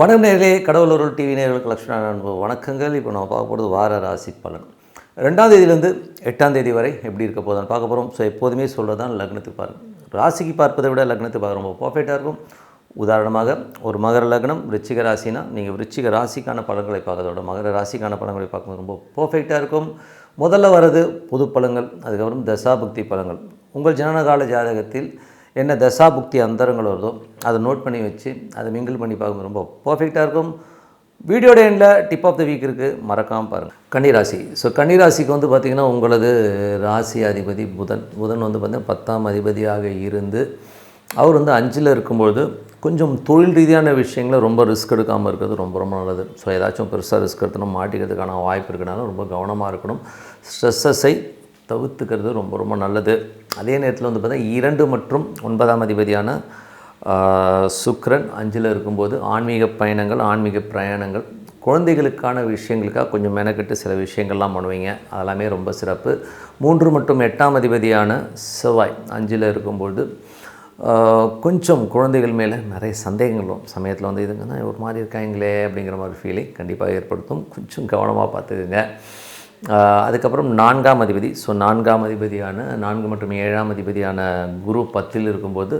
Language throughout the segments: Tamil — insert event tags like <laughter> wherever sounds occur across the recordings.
வணக்கம் நேர்களே ஒரு டிவி நேர்களுக்கு லட்சுமண வணக்கங்கள். இப்போ நம்ம பார்க்க போகிறது வார ராசி பலன். ரெண்டாம் தேதியிலேருந்து எட்டாம் தேதி வரை எப்படி இருக்க போதான் பார்க்க போகிறோம் ஸோ எப்போதுமே சொல்கிறது தான் லக்னத்துக்கு பாருங்கள் ராசிக்கு பார்ப்பதை விட லக்னத்துக்கு பார்க்க ரொம்ப பர்ஃபெக்டாக இருக்கும். உதாரணமாக ஒரு மகர லக்னம் ரிச்சிக ராசினா நீங்கள் ரிச்சிக ராசிக்கான பலன்களை பார்க்கறதோட மகர ராசிக்கான பலன்களை பார்க்கும்போது ரொம்ப பர்ஃபெக்டாக இருக்கும். முதல்ல வர்றது பொது பழங்கள் அதுக்கப்புறம் தசாபக்தி பழங்கள் உங்கள் ஜனனகால ஜாதகத்தில் என்ன தசாபுக்தி அந்தரங்கள் வருதோ அதை நோட் பண்ணி வச்சு அதை மிங்கிள் பண்ணி பார்க்கும்போது ரொம்ப பர்ஃபெக்டாக இருக்கும். வீடியோட எண்டில் டிப் ஆஃப் த வீக் இருக்குது மறக்காமல் பாருங்கள் கன்னிராசி. ஸோ கன்னிராசிக்கு வந்து பார்த்திங்கன்னா உங்களது ராசி அதிபதி புதன். புதன் வந்து பார்த்திங்கன்னா பத்தாம் அதிபதியாக இருந்து அவர் வந்து அஞ்சில் இருக்கும்பொழுது கொஞ்சம் தொழில் ரீதியான விஷயங்களை ரொம்ப ரிஸ்க் எடுக்காமல் இருக்கிறது ரொம்ப ரொம்ப நல்லது. ஸோ ஏதாச்சும் பெருசாக ரிஸ்க் எடுத்துணும் மாட்டிக்கிறதுக்கான வாய்ப்பு இருக்கனால ரொம்ப கவனமாக இருக்கணும். ஸ்ட்ரெஸ்ஸஸை தவிர்த்துக்கிறது ரொம்ப ரொம்ப நல்லது. அதே நேரத்தில் வந்து பார்த்தீங்கன்னா இரண்டு மற்றும் ஒன்பதாம் அதிபதியான சுக்ரன் அஞ்சில் இருக்கும்போது ஆன்மீக பயணங்கள் ஆன்மீக பிரயாணங்கள் குழந்தைகளுக்கான விஷயங்களுக்காக கொஞ்சம் மெனக்கெட்டு சில விஷயங்கள்லாம் பண்ணுவீங்க. அதெல்லாமே ரொம்ப சிறப்பு. மூன்று மற்றும் எட்டாம் அதிபதியான செவ்வாய் அஞ்சில் இருக்கும்பொழுது கொஞ்சம் குழந்தைகள் மேலே நிறைய சந்தேகங்கள் வரும். சமயத்தில் வந்து இதுங்கன்னா ஒரு மாதிரி இருக்காங்களே அப்படிங்கிற மாதிரி ஃபீலிங் கண்டிப்பாக ஏற்படுத்தும். கொஞ்சம் கவனமாக பார்த்துக்குங்க. அதுக்கப்புறம் நான்காம் அதிபதி. ஸோ நான்காம் அதிபதியான நான்கு மற்றும் ஏழாம் அதிபதியான குரு பத்தில் இருக்கும்போது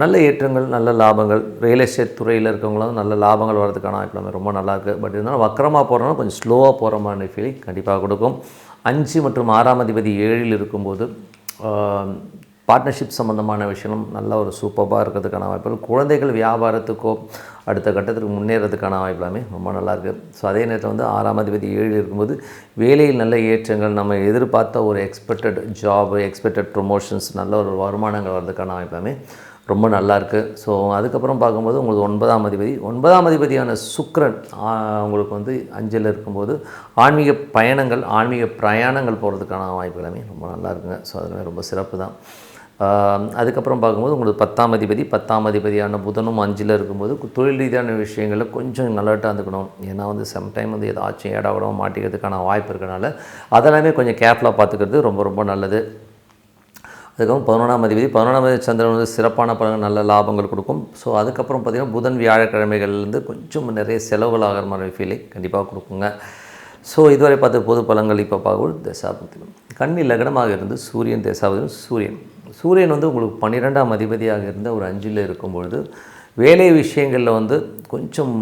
நல்ல ஏற்றங்கள் நல்ல லாபங்கள். ரியல் எஸ்டேட் துறையில் இருக்கவங்களும் நல்ல லாபங்கள் வர்றதுக்கான வாய்ப்பு ரொம்ப நல்லா இருக்குது பட் இருந்தாலும் வக்கரமாக போகிறோன்னா கொஞ்சம் ஸ்லோவாக போகிற மாதிரி ஃபீலிங் கண்டிப்பாக கொடுக்கும். அஞ்சு மற்றும் ஆறாம் அதிபதி ஏழில் இருக்கும்போது பார்ட்னர்ஷிப் சம்மந்தமான விஷயம் நல்ல ஒரு சூப்பராக இருக்கிறதுக்கான வாய்ப்புகள். குழந்தைகள் வியாபாரத்துக்கோ அடுத்த கட்டத்துக்கு முன்னேறதுக்கான வாய்ப்பு எல்லாமே ரொம்ப நல்லாயிருக்கு. ஸோ அதே நேரத்தில் வந்து ஆறாம் அதிபதி ஏழு இருக்கும்போது வேலையில் நல்ல ஏற்றங்கள் நம்ம எதிர்பார்த்த ஒரு எக்ஸ்பெக்டட் ஜாப் எக்ஸ்பெக்டட் ப்ரொமோஷன்ஸ் நல்ல ஒரு வருமானங்கள் வர்றதுக்கான வாய்ப்பு எல்லாமே ரொம்ப நல்லாயிருக்கு. ஸோ அதுக்கப்புறம் பார்க்கும்போது உங்களுக்கு ஒன்பதாம் அதிபதி. ஒன்பதாம் அதிபதியான சுக்ரன் உங்களுக்கு வந்து அஞ்சில் இருக்கும்போது ஆன்மீக பயணங்கள் ஆன்மீக பிரயாணங்கள் போகிறதுக்கான வாய்ப்புகளுமே ரொம்ப நல்லா இருக்குங்க ஸோ அதுவுமே ரொம்ப சிறப்பு தான் அதுக்கப்புறம் பார்க்கும்போது உங்களுக்கு பத்தாம் அதிபதி பத்தாம் அதிபதியான புதனும் அஞ்சில் இருக்கும்போது தொழில் ரீதியான விஷயங்களில் கொஞ்சம் அலர்ட்டாக இருந்துக்கணும். ஏன்னா வந்து சம்டைம் வந்து ஏதாச்சும் ஏடாவிடவும் மாட்டிக்கிறதுக்கான வாய்ப்பு இருக்கனால அதெல்லாமே கொஞ்சம் கேர்ஃபுல்லாக பார்த்துக்கிறது ரொம்ப ரொம்ப நல்லது. அதுக்கப்புறம் பதினொன்றாம் அதிபதி பதினொன்றாம் அதிபதி சந்திரன் வந்து சிறப்பான பலன்கள் நல்ல லாபங்கள் கொடுக்கும். ஸோ அதுக்கப்புறம் பார்த்திங்கன்னா புதன் வியாழக்கிழமைகள்லேருந்து கொஞ்சம் நிறைய செலவுகள் ஆகிற மாதிரி ஃபீலிங் கண்டிப்பாக கொடுக்குங்க. ஸோ இதுவரை பார்த்த பொது பலங்கள் இப்போ பார்க்கும்போது தசாபத்திலும் கண்ணி லக்னமாக இருந்து சூரியன் தசாபதியும் சூரியன். சூரியன் வந்து உங்களுக்கு பன்னிரெண்டாம் அதிபதியாக இருந்த ஒரு அஞ்சில் இருக்கும்பொழுது வேலை விஷயங்களில் வந்து கொஞ்சம்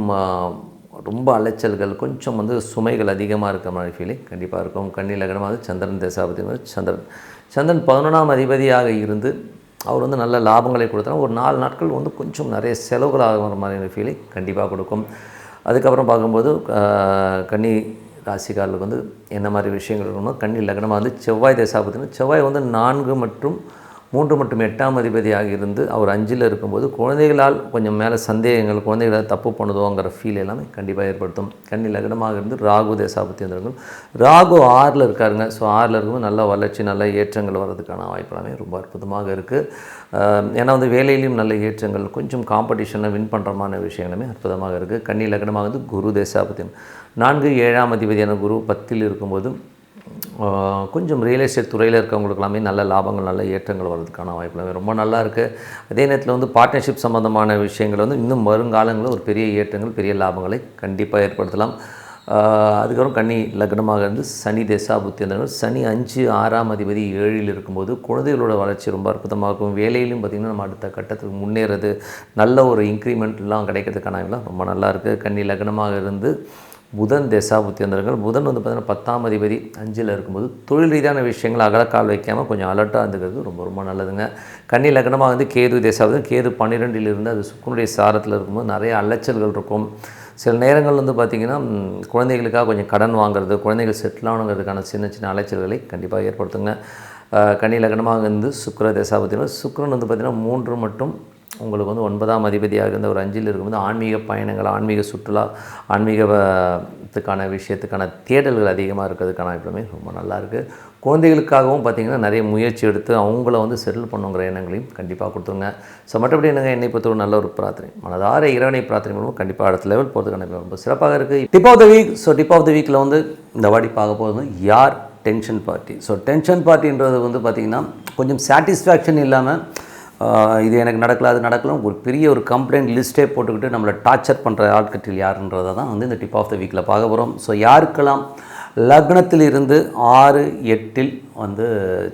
ரொம்ப அலைச்சல்கள் கொஞ்சம் வந்து சுமைகள் அதிகமாக இருக்கிற மாதிரி ஃபீலிங் கண்டிப்பாக இருக்கும். கண்ணி லக்னமாக சந்திரன் தேசாபதி வந்து சந்திரன். சந்திரன் பதினொன்றாம் அதிபதியாக இருந்து அவர் வந்து நல்ல லாபங்களை கொடுத்தாலும் ஒரு நாலு நாட்கள் வந்து கொஞ்சம் நிறைய செலவுகள் ஆகிற மாதிரியான ஃபீலிங் கண்டிப்பாக கொடுக்கும். அதுக்கப்புறம் பார்க்கும்போது கன்னி ராசிக்காரர்களுக்கு வந்து என்ன மாதிரி விஷயங்கள் இருக்கணும் கன்னி லக்னமாக வந்து செவ்வாய் தசாபத்தினா செவ்வாய் வந்து நான்கு மற்றும் மூன்று மற்றும் எட்டாம் அதிபதியாக இருந்து அவர் அஞ்சில் இருக்கும்போது குழந்தைகளால் கொஞ்சம் மேலே சந்தேகங்கள் குழந்தைகளால் தப்பு பண்ணுதோங்கிற ஃபீல் எல்லாமே கண்டிப்பாக ஏற்படுத்தும். கண்ணி லக்னமாக இருந்து ராகு தேசாபத்தி வந்திருக்கும் ராகு ஆறில் இருக்காருங்க. ஸோ ஆறில் இருக்கும்போது நல்ல வளர்ச்சி நல்ல ஏற்றங்கள் வர்றதுக்கான வாய்ப்பெல்லாமே ரொம்ப அற்புதமாக இருக்குது ஏன்னா வந்து வேலையிலையும் நல்ல ஏற்றங்கள் கொஞ்சம் காம்படிஷனில் வின் பண்ணுறமான விஷயங்களுமே அற்புதமாக இருக்குது கண்ணி லக்னமாக வந்து குரு தேசாபத்தியம் நான்கு ஏழாம் அதிபதியான குரு பத்தில் இருக்கும்போது கொஞ்சம் ரியல் எஸ்டேட் துறையில் இருக்கவங்களுக்கு எல்லாமே நல்ல லாபங்கள் நல்ல ஏற்றங்கள் வர்றதுக்கான வாய்ப்பு ரொம்ப நல்லா இருக்குது அதே நேரத்தில் வந்து பார்ட்னர்ஷிப் சம்மந்தமான விஷயங்கள் வந்து இன்னும் வருங்காலங்களில் ஒரு பெரிய ஏற்றங்கள் பெரிய லாபங்களை கண்டிப்பாக ஏற்படுத்தலாம். அதுக்கப்புறம் கன்னி லக்னமாக இருந்து சனி தேசா புத்தியந்தர்கள் சனி அஞ்சு ஆறாம் அதிபதி ஏழில் இருக்கும்போது குழந்தைகளோட வளர்ச்சி ரொம்ப அற்புதமாக இருக்கும் வேலையிலும் பார்த்திங்கன்னா நம்ம அடுத்த கட்டத்துக்கு முன்னேறது நல்ல ஒரு இன்க்ரிமெண்ட்லாம் கிடைக்கிறதுக்கான ரொம்ப நல்லா இருக்குது கன்னி லக்னமாக இருந்து புதன் தசாபுத்தியந்தர்கள் புதன் வந்து பார்த்திங்கன்னா பத்தாம் அதிபதி அஞ்சில் இருக்கும்போது தொழில் ரீதியான விஷயங்கள் அகலக்கால் வைக்காமல் கொஞ்சம் அலர்ட்டாக இருந்துக்கிறது ரொம்ப ரொம்ப நல்லதுங்க. கன்னி லக்னமாக வந்து கேது தேசாபதி கேது பன்னிரெண்டில் இருந்து அது சுக்குனுடைய சாரத்தில் இருக்கும்போது நிறைய அலைச்சல்கள் இருக்கும். சில நேரங்கள் வந்து பார்த்திங்கன்னா குழந்தைகளுக்காக கொஞ்சம் கடன் வாங்குறது குழந்தைகள் செட்டில் ஆகணுங்கிறதுக்கான சின்ன சின்ன அலைச்சல்களை கண்டிப்பாக ஏற்படுத்துங்க. கன்னி லக்னமாக இருந்து சுக்கிர தசாபத்தினா சுக்கரன் வந்து பார்த்திங்கன்னா மூன்று மற்றும் உங்களுக்கு வந்து ஒன்பதாம் அதிபதியாக இருந்த ஒரு அஞ்சில் இருக்கும்போது ஆன்மீக பயணங்கள் ஆன்மீக சுற்றுலா ஆன்மீகத்துக்கான விஷயத்துக்கான தேடல்கள் அதிகமாக இருக்கிறதுக்கான எப்பவுமே ரொம்ப நல்லா இருக்குது குழந்தைகளுக்காகவும் பார்த்திங்கன்னா நிறைய முயற்சி எடுத்து அவங்கள வந்து செட்டில் பண்ணுங்கிற எண்ணங்களையும் கண்டிப்பாக கொடுத்துருங்க. ஸோ மற்றபடி என்னங்க? என்னை பொறுத்த ஒரு நல்ல ஒரு பிரார்த்தனை. மனதார இறைவனை பிரார்த்தனை மூலமும் கண்டிப்பாக அடுத்த லெவல் போகிறதுக்கான ரொம்ப சிறப்பாக இருக்குது tip of the week so tip of the வீக்கில் வந்து இந்த வாடி பார்க்க போகிறது யார்? டென்ஷன் பார்ட்டி ஸோ டென்ஷன் பார்ட்டின்றது வந்து பார்த்திங்கன்னா கொஞ்சம் சாட்டிஸ்ஃபேக்ஷன் இல்லாமல் இது எனக்கு நடக்கல அது நடக்கலாம் ஒரு பெரிய ஒரு கம்ப்ளைண்ட் லிஸ்ட்டே போட்டுக்கிட்டு நம்மளை டார்ச்சர் பண்ணுற ஆட்கட்டில் யாருன்றதை தான் வந்து இந்த டிப் ஆஃப் த வீக்கில் பார்க்க போகிறோம் ஸோ யாருக்கெல்லாம் லக்னத்தில் இருந்து ஆறு எட்டில் வந்து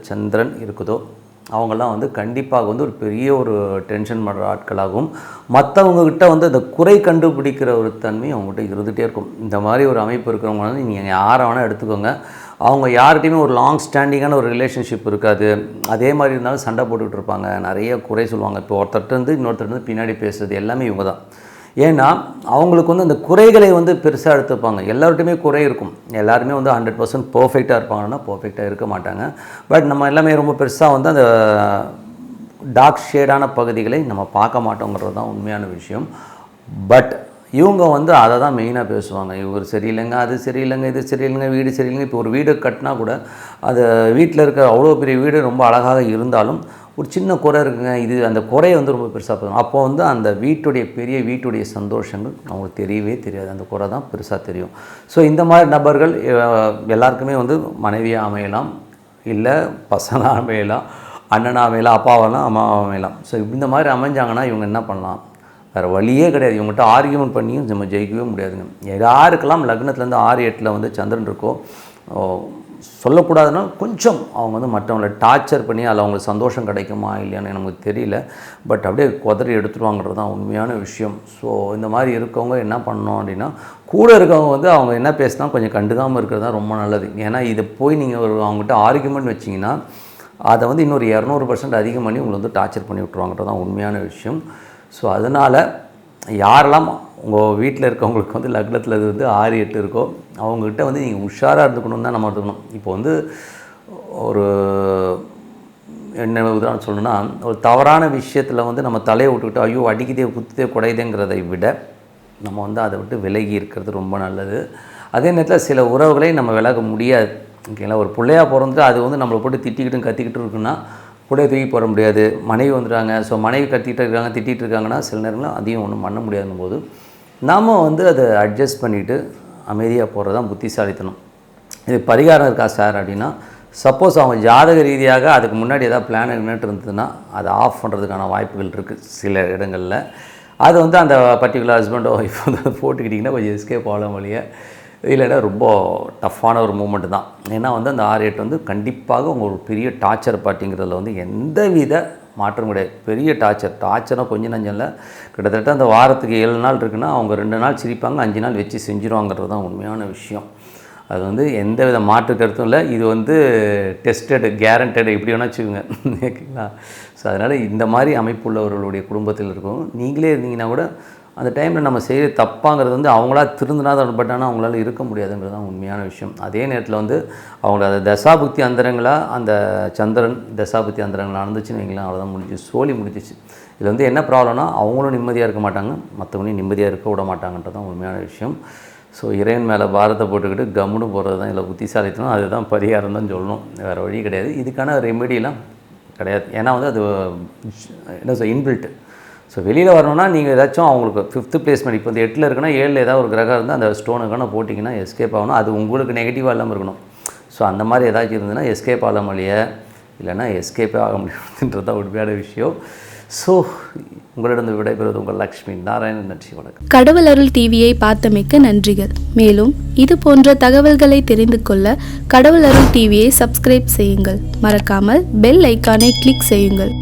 சந்திரன் இருக்குதோ அவங்கெல்லாம் வந்து கண்டிப்பாக வந்து ஒரு பெரிய ஒரு டென்ஷன் பண்ணுற ஆட்களாகவும் மற்றவங்கக்கிட்ட வந்து அந்த குறை கண்டுபிடிக்கிற ஒரு தன்மை அவங்ககிட்ட இருந்துகிட்டே இருக்கும். இந்த மாதிரி ஒரு அமைப்பு இருக்கிறவங்க வந்து நீங்கள் யாரை வேணால் எடுத்துக்கோங்க. அவங்க யார்கிட்டையுமே ஒரு லாங் ஸ்டாண்டிங்கான ஒரு ரிலேஷன்ஷிப் இருக்காது. அதே மாதிரி இருந்தாலும் சண்டை போட்டுக்கிட்டு இருப்பாங்க. நிறைய குறை சொல்லுவாங்க. இப்போ ஒருத்தர்கிட்ட இருந்து இன்னொருத்தர் இருந்து பின்னாடி பேசுறது எல்லாமே இவங்க தான். ஏன்னா அவங்களுக்கு வந்து அந்த குறைகளை வந்து பெருசாக எடுத்துப்பாங்க. எல்லார்ட்டையுமே குறை இருக்கும். எல்லாருமே வந்து ஹண்ட்ரட் பர்சன்ட் பர்ஃபெக்டாக இருப்பாங்கன்னா பர்ஃபெக்டாக இருக்க மாட்டாங்க. பட் நம்ம எல்லாமே ரொம்ப பெருசாக வந்து அந்த டார்க் ஷேடான பகுதிகளை நம்ம பார்க்க மாட்டோங்கிறது தான் உண்மையான விஷயம். பட் இவங்க வந்து அதை தான் மெயினாக பேசுவாங்க. இவர் சரியில்லைங்க அது சரியில்லைங்க இது சரியில்லைங்க வீடு சரியில்லைங்க. இப்போ ஒரு வீடு கட்டினா கூட அது வீட்டில் இருக்க அவ்வளோ பெரிய வீடு ரொம்ப அழகாக இருந்தாலும் ஒரு சின்ன குறை இருக்குங்க. இது அந்த குறையை வந்து ரொம்ப பெருசாக போதும் அப்போ வந்து அந்த வீட்டுடைய பெரிய வீட்டுடைய சந்தோஷங்கள் அவங்களுக்கு தெரியவே தெரியாது. அந்த குறை தான் பெருசாக தெரியும். ஸோ இந்த மாதிரி நபர்கள் எல்லாருக்குமே வந்து மனைவியாக அமையலாம். இல்லை பசங்களாக அமையலாம். அண்ணனாக அமையலாம். அப்பாவெல்லாம் அம்மாவாக அமையலாம். ஸோ இந்த மாதிரி அமைஞ்சாங்கன்னா இவங்க என்ன பண்ணலாம்? வேறு வழியே கிடையாது. இவங்ககிட்ட ஆர்கியூமெண்ட் பண்ணியும் நம்ம ஜெயிக்கவே முடியாதுங்க. யாருக்கெல்லாம் லக்னத்துலேருந்து ஆறு எட்டில் வந்து சந்திரன் இருக்கோ சொல்லக்கூடாதுன்னா கொஞ்சம் அவங்க வந்து மற்றவங்கள டார்ச்சர் பண்ணி அதில் அவங்களுக்கு சந்தோஷம் கிடைக்குமா இல்லையான்னு நமக்கு தெரியல. பட் அப்படியே குதறி எடுத்துருவாங்கிறது தான் உண்மையான விஷயம். ஸோ இந்த மாதிரி இருக்கவங்க என்ன பண்ணோம் அப்படின்னா கூட இருக்கவங்க வந்து அவங்க என்ன பேசினா கொஞ்சம் கண்டுக்காமல் இருக்கிறது தான் ரொம்ப நல்லது. ஏன்னா இதை போய் நீங்கள் ஒரு அவங்ககிட்ட ஆர்குமெண்ட் வச்சிங்கன்னா அதை வந்து இன்னொரு இரநூறு பர்சன்ட் அதிகம் பண்ணி உங்களை வந்து டார்ச்சர் பண்ணி விட்ருவாங்கிறது தான் உண்மையான விஷயம். ஸோ அதனால் யாரெல்லாம் உங்கள் வீட்டில் இருக்கவங்களுக்கு வந்து லக்னத்தில் இது வந்து ஆறு எட்டு இருக்கோ அவங்கக்கிட்ட வந்து நீங்கள் உஷாராக இருந்துக்கணும் தான் நம்ம இருக்கணும் இப்போ வந்து ஒரு என்ன உதாரணம் சொல்லணும்னா ஒரு தவறான விஷயத்தில் வந்து நம்ம தலையை விட்டுக்கிட்டு ஐயோ அடிக்குதே குத்துதே குடையுதேங்கிறதை விட நம்ம வந்து அதை விட்டு விலகி இருக்கிறது ரொம்ப நல்லது. அதே நேரத்தில் சில உறவுகளை நம்ம விலக முடியாது. ஓகேங்களா? ஒரு பிள்ளையா பிறந்துட்டு அது வந்து நம்மளை போட்டு திட்டிக்கிட்டும் கத்திக்கிட்டு இருக்குன்னா பிள்ளைய தூக்கி போட முடியாது. மனைவி வந்துடுறாங்க ஸோ மனைவி கத்திக்கிட்டு இருக்காங்க திட்டிகிட்டு இருக்காங்கன்னா சில நேரங்களில் அதையும் ஒன்றும் பண்ண முடியாதுங்கும் போது நாம் வந்து அதை அட்ஜஸ்ட் பண்ணிவிட்டு அமைதியாக போகிறது தான் புத்திசாலித்தனம். இது பரிகாரம் இருக்கா சார் அப்படின்னா சப்போஸ் அவங்க ஜாதக ரீதியாக அதுக்கு முன்னாடி ஏதாவது பிளான் நின்றுட்டு இருந்ததுன்னா அதை ஆஃப் பண்ணுறதுக்கான வாய்ப்புகள் இருக்குது சில இடங்களில். அது வந்து அந்த பர்டிகுலர் ஹஸ்பண்டோ ஒய்ஃப் வந்து போட்டுக்கிட்டிங்கன்னா கொஞ்சம் எஸ்கேப் ஆகலாம் வழியை இல்லைன்னா ரொம்ப டஃப்பான ஒரு மூமெண்ட் தான். ஏன்னா வந்து அந்த ஆர் எட்டு வந்து கண்டிப்பாக உங்கள் ஒரு பெரிய டார்ச்சர் பார்ட்டிங்கிறதுல வந்து எந்தவித மாற்றம் கிடையாது. பெரிய டார்ச்சர் டார்ச்சராக கொஞ்சம் நஞ்சம் இல்லை. கிட்டத்தட்ட அந்த வாரத்துக்கு ஏழு நாள் இருக்குன்னா அவங்க ரெண்டு நாள் சிரிப்பாங்க அஞ்சு நாள் வச்சு செஞ்சுருவாங்கிறது தான் உண்மையான விஷயம். அது வந்து எந்த வித மாற்று கருத்தும் இல்லை. இது வந்து டெஸ்டடு கேரண்டட் எப்படி வேணா வச்சுக்கோங்க. <laughs> ஓகேங்களா? ஸோ அதனால் இந்த மாதிரி அமைப்புள்ளவர்களுடைய குடும்பத்தில் இருக்கும். நீங்களே இருந்தீங்கன்னா கூட அந்த டைமில் நம்ம செய்கிற தப்பாங்கிறது வந்து அவங்களா திருந்தினா தான் பட் ஆனால் அவங்களால இருக்க முடியாதுங்கிறது தான் உண்மையான விஷயம். அதே நேரத்தில் வந்து அவங்கள அந்த தசாபுக்தி அந்தரங்களாக அந்த சந்திரன் தசாபுக்தி அந்தரங்கள் நடந்துச்சுன்னு வைங்களேன் அவ்வளோதான் முடிஞ்சு சோலி முடிஞ்சிச்சு. இது வந்து என்ன ப்ராப்ளம்னா அவங்களும் நிம்மதியாக இருக்க மாட்டாங்க. மற்றவங்களையும் நிம்மதியாக இருக்க விட மாட்டாங்கன்றது தான் உண்மையான விஷயம். ஸோ இறைவன் மேலே பாரத்தை போட்டுக்கிட்டு கம்முன்னு போகிறது தான் இல்லை புத்திசாலித்தனம். அதுதான் பரிகாரம் தான் சொல்லணும். வேறு வழி கிடையாது. இதுக்கான ரெமெடியெலாம் கிடையாது. ஏன்னா வந்து அது என்ன சொல் இன்பில்ட்டு ஸோ வெளியில் வரணும்னா நீங்கள் ஏதாச்சும் அவங்களுக்கு ஃபிஃப்த்து பிளேஸ்மெண்ட் இப்போ இந்த எட்டில் இருக்குன்னா ஏழில் ஏதாவது ஒரு கிரகம் இருந்தால் அந்த ஸ்டோனுக்கான போட்டிங்கன்னா எஸ்கேப் ஆகணும். அது உங்களுக்கு நெகட்டிவாக இல்லாமல் இருக்கணும். ஸோ அந்த மாதிரி ஏதாச்சும் இருந்ததுன்னா எஸ்கேப் ஆக முடிய இல்லைன்னா எஸ்கேப்பே ஆக முடியாதுன்றது தான் உண்மையான விஷயம். ஸோ உங்களிடம் விடைபெறுவது உங்கள் லக்ஷ்மி நாராயணன். நன்றி வணக்கம். கடவுள் அருள் டிவியை பார்த்தமைக்க நன்றிகள். மேலும் இது போன்ற தகவல்களை தெரிந்து கொள்ள கடவுள் அருள் டிவியை சப்ஸ்கிரைப் செய்யுங்கள். மறக்காமல் பெல் ஐக்கானை கிளிக் செய்யுங்கள்.